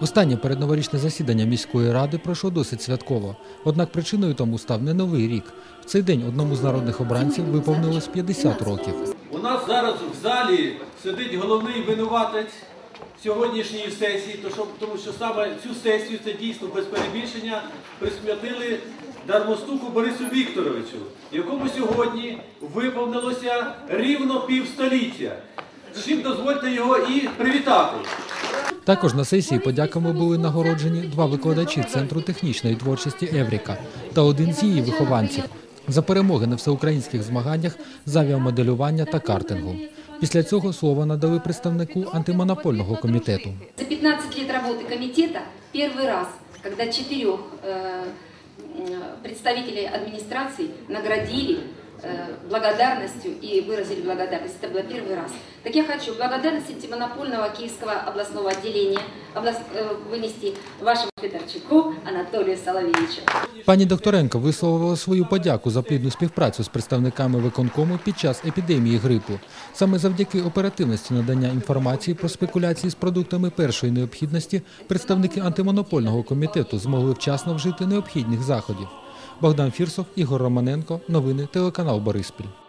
Останнє передноворічне засідання міської ради пройшло досить святково. Однак причиною тому став не новий рік. В цей день одному з народних обранців виповнилось 50 років. У нас зараз в залі сидить головний винуватець сьогоднішньої сесії, тому що саме цю сесію, це дійсно без перебільшення, присвятили дармостуку Борису Вікторовичу, якому сьогодні виповнилося рівно півстоліття. Чим дозвольте його і привітати. Також на сесії подяками були нагороджені два викладачі Центру технічної творчості Евріка та один з її вихованців за перемоги на всеукраїнських змаганнях з авіамоделювання та картингу. Після цього слово надали представнику антимонопольного комітету. За 15 лет работы комитета первый раз, когда четырех э, м, представителей администрации наградили э, благодарностью и выразили благодарность. Это было первый раз. Так я хочу благодарность антимонопольного Киевского областного отделения област- э, вынести вашему Федорчуку Анатолию Соловьевичу. Пані Докторенко висловила свою подяку за плідну співпрацю з представниками виконкому під час епідемії грипу. Саме завдяки оперативності надання інформації про спекуляції з продуктами першої необхідності представники антимонопольного комітету змогли вчасно вжити необхідних заходів. Богдан Фірсов, Ігор Романенко. Новини телеканал Бориспіль.